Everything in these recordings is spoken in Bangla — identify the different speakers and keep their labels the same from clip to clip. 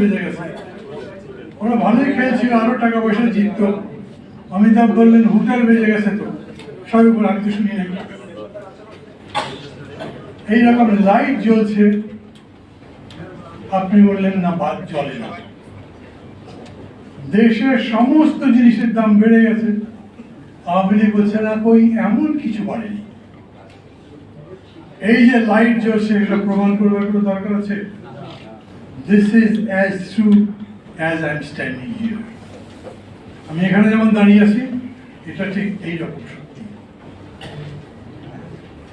Speaker 1: বেজে গেছে। ওরা ভালোই খেলছিল আরও টাকা পয়সা জিতত। অমিতাভ বললেন, হুটার বেজে গেছে তো। সবই আমি তো শুনি এইরকম লাইট জ্বলছে। আপনি বললেন, না, বাদ জ্বলে না। দেশের সমস্ত জিনিসের দাম বেড়ে গেছে। আওয়ামী লীগ বলছে, না, কই, এমন কিছু বাড়েনি। এই যে লাইট জ্বলছে এটা প্রমাণ করবার কোনো দরকার আছে? This is as true as I am standing here আমি এখানে যেমন দাঁড়িয়ে আছি এটা ঠিক এইরকম সত্যি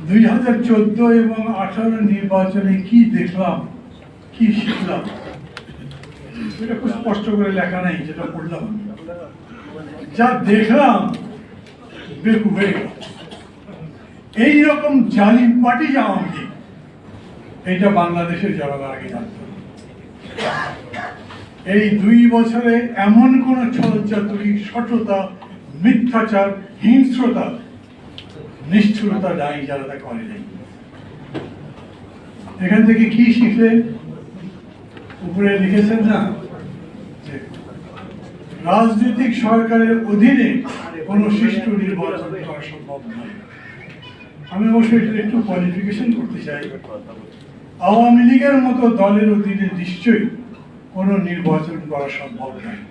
Speaker 1: দুই হাজার চোদ্দ এবং আঠারো নির্বাচনে কি দেখলাম কি শিখলাম এটা খুব স্পষ্ট করে লেখা নাই যেটা পড়লাম আমি। যা দেখলাম বেকু হয়ে গেল এইরকম জালিম পার্টি যা লীগ, এইটা বাংলাদেশের জনগণ আগে জানত। এই দুই বছরে এমন কোন ছলচাতুরি সঠতা মিথ্যাচার, হিংস্রতা, নিষ্ঠুরতা নাই যারা তা করে নাই। এখান থেকে কি শিখলেন উপরে লিখেছেন না? রাজনৈতিক সরকারের অধীনে কোন সুষ্ঠু নির্বাচন করা সম্ভব নয়। আমি অবশ্যই একটু কোয়ালিফিকেশন করতে চাই। আওয়ামী লীগের মতো দলের অধীনে নিশ্চয়ই কোন নির্বাচন করা সম্ভব নয়।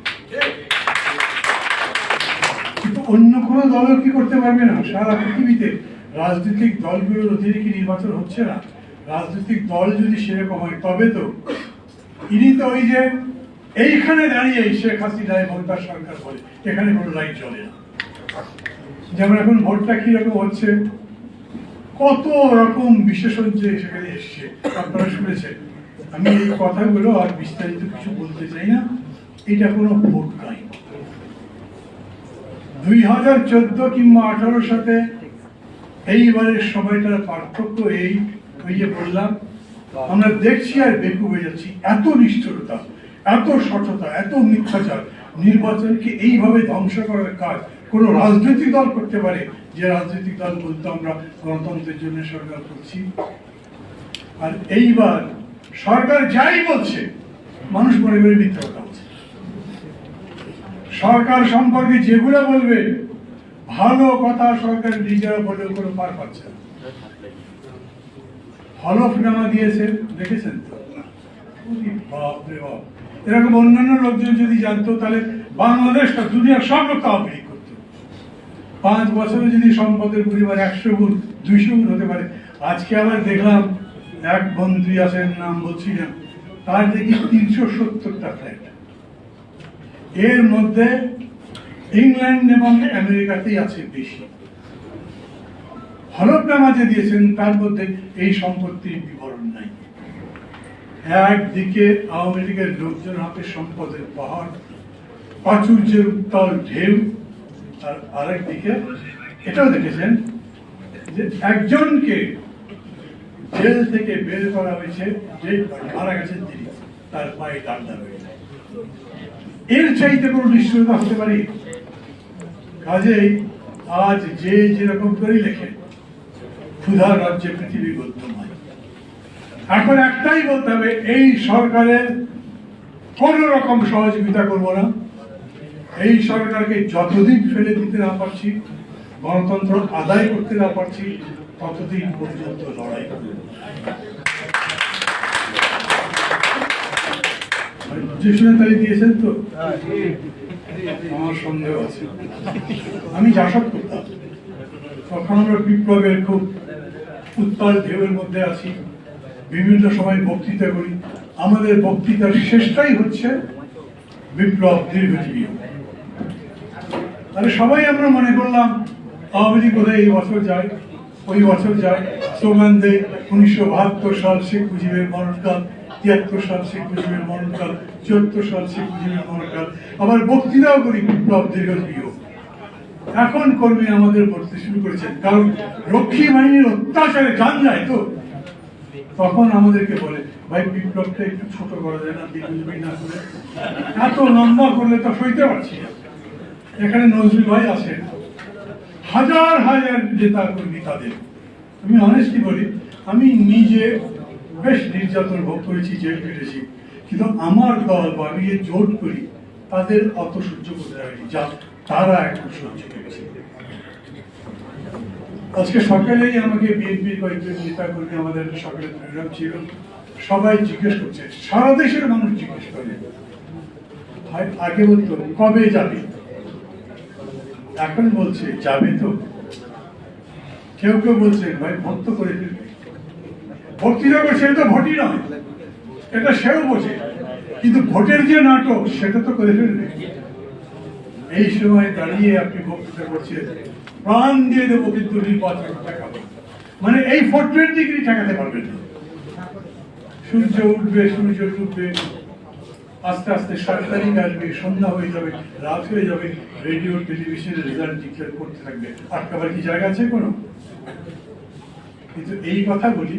Speaker 1: কিন্তু অন্য কোন দলও কি করতে পারবে না? সারা পৃথিবীতে রাজনৈতিক দলগুলোর অধীনে কি নির্বাচন হচ্ছে না? রাজনৈতিক দল যদি সেরকম হয়, তবে তো ইনি তো ওই যে এইখানে দাঁড়িয়ে শেখ হাসিনা এবং তার সরকার বলে, এখানে কোনো লাইট চলে না। যেমন এখন ভোটটা কীরকম হচ্ছে? কত রকম বিশেষজ্ঞ সেখানে এসছে, আপনারা শুনেছেন। আমি এই কথাগুলো আর বিস্তারিত কিছু বলতে চাই না। এটা কোনো ভোট নয় দুই হাজার চোদ্দ কিংবা আঠারোর সাথে এইবারের সময়টার পার্থক্য এই, ওই যে বললাম। আমরা দেখছি আর বেকু হয়ে যাচ্ছি। এত নিষ্ঠুরতা, এত সঠতা এত মিথ্যাচার নির্বাচনকে এইভাবে ধ্বংস করার কাজ কোন রাজনৈতিক দল করতে পারে, যে রাজনৈতিক দল বলতে আমরা গণতন্ত্রের জন্য সরকার করছি। আর এইবার সরকার যাই বলছে, মানুষ মনে করে মিথ্যা কথা বলছে। সরকার সম্পর্কে যেগুলো বলবে, ভালো কথা সরকার নিজেরা বলেও কোনো পার পাচ্ছে না। হলফনামা দিয়েছে দেখেছেন তো? ওরে বাপ রে বাপ। এরকম অন্যান্য লোকজন যদি জানতো, তাহলে বাংলাদেশটা, দুনিয়ার সব লোক আওয়ামী পাঁচ বছরে যদি সম্পদের পরিমাণ একশো গুণ, দুইশো গুণ হতে পারে, আজকে আবার দেখলাম এক মন্ত্রী আছেন, নাম বলছি না, তার দেখি তিনশো সত্তরটা ফ্ল্যাট। এর মধ্যে ইংল্যান্ড এবং আমেরিকাতেই আছে বেশি। হলফনামা যে দিয়েছেন, তার মধ্যে এই সম্পত্তির বিবরণ নাই। একদিকে আওয়ামী লীগের লোকজন হাতে সম্পদের পাহাড়, প্রাচুর্যের উত্তাল ঢেউ, আর আরেকদিকে এটাও দেখেছেন যে একজনকে জেল থেকে বের করা হয়েছে, যে মারা গেছেন তিনি, তার পায়ে ডান্ডা রয়েছে এর চাইতে কোনো নিশ্চয়তা হতে পারি? কাজেই আজ যে যেরকম করে লেখে ক্ষুধার রাজ্যে পৃথিবী গদ্যময় এখন একটাই বলতে হবে, এই সরকারের কোন রকম সহযোগিতা করব না। এই সরকারকে যতদিন ফেলে দিতে না পারছি, গণতন্ত্র আদায় করতে না পারছি, ততদিন পর্যন্ত লড়াই তালি দিয়েছেন তো? আমার সন্দেহ আছে। আমি জাসদ করতাম। তখন আমরা বিপ্লবের খুব উত্তাল ঢেউয়ের মধ্যে আছি। বিভিন্ন সময় বক্তৃতা করি। আমাদের বক্তৃতার শেষটাই হচ্ছে বিপ্লব দীর্ঘজীবী। তাহলে সবাই আমরা মনে করলাম, আওয়ামী লীগ বোধহয় এই বছর যায়, ওই বছর যায়। স্লোগান দেয়, উনিশশো বাহাত্তর সাল শেখ মুজিবের মরণকাল, তিয়াত্তর সাল শেখ মুজিবের মরণকাল, চুয়াত্তর সাল শেখ মুজিবের মরণকাল। আবার বক্তৃতাও করি বিপ্লব দীর্ঘজীবী। এখন কর্মী আমাদের বলতে শুরু করেছেন, কারণ রক্ষী বাহিনীর অত্যাচারে জান যায় তো। তখন আমাদেরকে বলে, ভাই, বিপ্লবটা একটু ছোট করা যায় না দীর্ঘজীবী না করে। এত লম্বা করলে তো সইতে পারছি না। এখানে নজরুল ভাই আছেন। হাজার হাজার নেতা কর্মী তাদের। আমি অনেস্টলি বলি, আমি নিজে বেশ নির্যাতন ভোগ করেছি, জেল কেটেছি কিন্তু আমার দল বা আমি জোট করি, তাদের অত সহ্য করতে হয়নি যা তারা এখন সহ্য করেছে। আজকে সকালেই আমাকে বিএনপির কয়েকজন নেতা কর্মী আমাদের সকালে প্রোগ্রাম ছিল। সবাই জিজ্ঞেস করছে, সারা দেশের মানুষ জিজ্ঞেস করে। আগে বলতো, কবে যাবে? এখন বলছে, যাবে তো। কেউ কেউ বলছে, ভাই, ভোট তো করে ফেলবে। ভক্তি যখন সে তো ভোটই নয়। এটা সেও বোঝে। কিন্তু ভোটের যে নাটক, সেটা তো করে ফেলবে। এই সময় দাঁড়িয়ে আপনি বক্তৃতা করছেন। প্রাণ দিয়ে দেবো কিন্তু নির্বাচন ঠেকাবো মানে এই ফোর টোয়েন্টি ডিগ্রি ঠেকাতে পারবেন না। সূর্য উঠবে, সূর্য ডুববে, আস্তে আস্তে সাত তারিখ আসবে, সন্ধ্যা হয়ে যাবে, রাত হয়ে যাবে রেডিও টেলিভিশনের রেজাল্ট ডিক্লেয়ার করতে থাকবে। আটকাবার কি জায়গা আছে কোনো? কিন্তু এই কথা বলি,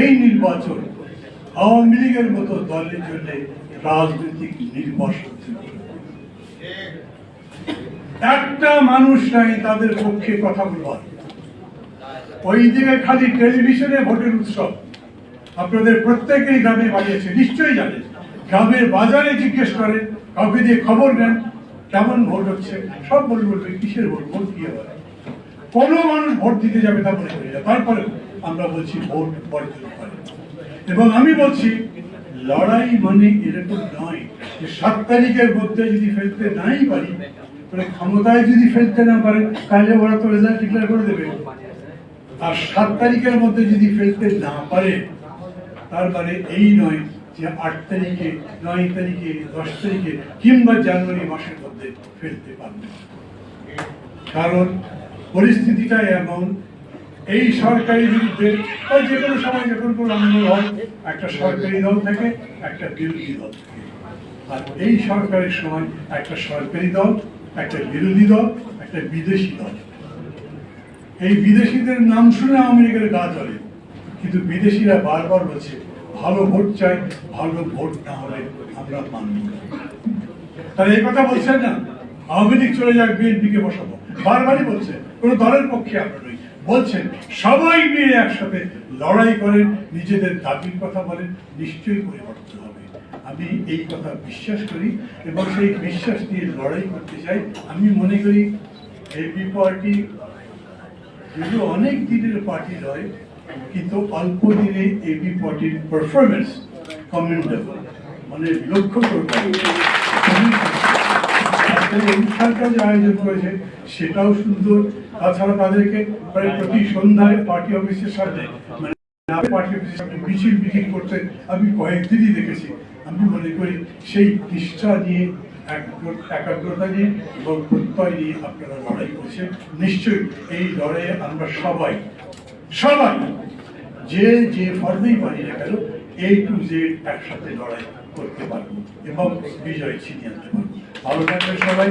Speaker 1: এই নির্বাচন আওয়ামী লীগের মতো দলের জন্য রাজনৈতিক নির্বাচন একটা মানুষ নাই তাদের পক্ষে কথা বলবার ওই দিকে খালি টেলিভিশনে ভোটের উৎসব। আপনাদের প্রত্যেকেই গ্রামে বাড়িয়েছে, নিশ্চয়ই জানেন। গ্রামের বাজারে জিজ্ঞেস করেন কাউকে দিয়ে খবর নেন, কেমন ভোট হচ্ছে? সব বলে বলবে, কিসের ভোট? ভোট কি হবে কোনো মানুষ ভোট দিতে যাবে তা মনে করি না। তারপরে আমরা বলছি, ভোট বর্জন করে। এবং আমি বলছি, লড়াই মানে এরকম নয় যে সাত তারিখের মধ্যে যদি ফেলতে নাই পারি তাহলে ক্ষমতায় যদি ফেলতে না পারে, তাহলে ওরা তো রেজাল্ট ডিক্লেয়ার করে দেবে। আর সাত তারিখের মধ্যে যদি ফেলতে না পারে, তার মানে এই নয় যে আট তারিখে, নয় তারিখে, দশ তারিখে কিংবা জানুয়ারি মাসের মধ্যে ফেলতে পারবে। কারণ পরিস্থিতিটা এমন, এই সরকারি বিরুদ্ধে বা যে কোনো সময় যখন কোনো আন্দোলন হয়, একটা সরকারি দল থাকে, একটা বিরোধী দল থাকে। আর এই সরকারের সময় একটা সরকারি দল একটা বিরোধী দল, একটা বিদেশি দল। এই বিদেশিদের নাম শুনে আমেরিকার গা চলে কিন্তু বিদেশিরা বারবার বলছে, ভালো ভোট চাই, ভালো ভোট না হলে আমরা মানব তারা এই কথা বলছেন না, আওয়ামী লীগ চলে যাক বিএনপি কে বসাবো। বারবারই বলছে, কোন দলের পক্ষে আমরা নই। বলছেন, সবাই মিলে একসাথে লড়াই করেন, নিজেদের দাবির কথা বলেন, নিশ্চয়ই পরিবর্তন হবে। আমি এই কথা বিশ্বাস করি এবং সেই বিশ্বাস নিয়ে লড়াই করতে চাই। আমি মনে করি এবি পার্টি যদিও অনেক দিনের পার্টি নয়, কিন্তু অল্প দিনে এবি পার্টির পারফরমেন্স কমেন্ডেবল মানে লক্ষ্য করতে আয়োজন করেছে, সেটাও সুন্দর। তাছাড়া তাদেরকে প্রায় প্রতি সন্ধ্যায় পার্টি অফিসের সামনে মানে পার্টি অফিসের সামনে মিছিল মিটিং করতে আমি কয়েকদিনই দেখেছি। আমি মনে করি সেই নিষ্ঠা দিয়ে এক- একাগ্রতা নিয়ে এবং প্রত্যয় নিয়ে আপনারা লড়াই করছেন। নিশ্চয়ই এই লড়াইয়ে আমরা সবাই সবাই, যে যে ফর্মেই পারি না কেন এ টু জেড একসাথে লড়াই করতে পারব এবং বিজয় ছিনিয়ে আনতে পারব। ভালো থাকবেন সবাই।